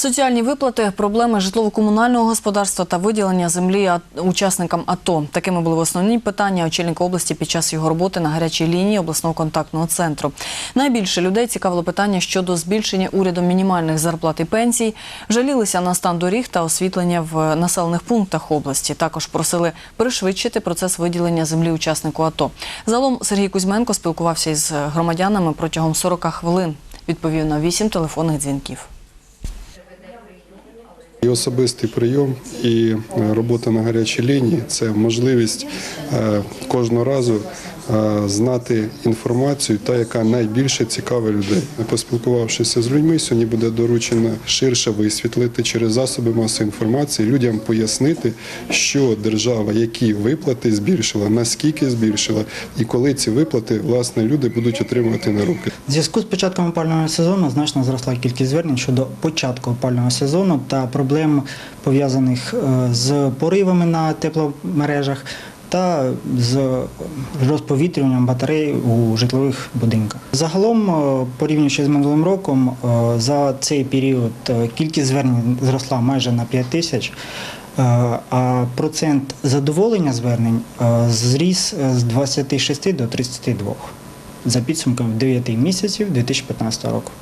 Соціальні виплати, проблеми житлово-комунального господарства та виділення землі учасникам АТО. Такими були основні питання очільника області під час його роботи на гарячій лінії обласного контактного центру. Найбільше людей цікавило питання щодо збільшення урядом мінімальних зарплат і пенсій. Жалілися на стан доріг та освітлення в населених пунктах області. Також просили пришвидшити процес виділення землі учаснику АТО. Загалом Сергій Кузьменко спілкувався із громадянами протягом 40 хвилин. Відповів на 8 телефонних дзвінків. І особистий прийом і е, робота на гарячій лінії це можливість е, кожного разу знати інформацію, та яка найбільше цікавить людей. Поспілкувавшися з людьми, сьогодні буде доручено ширше висвітлити через засоби масової інформації, людям пояснити, що держава, які виплати збільшила, наскільки збільшила, і коли ці виплати власне люди будуть отримувати на руки. В зв'язку з початком опалювального сезону значно зросла кількість звернень щодо початку опалювального сезону та проблем пов'язаних е, з поривами на тепломережах та з розповітрюванням батарей у житлових будинках. Загалом, е, порівнюючи з минулим роком, е, за цей період е, кількість звернень зросла майже на 5 тисяч. А процент задоволення звернень зріс з 26 до 32 за підсумками 9 місяців 2015 року.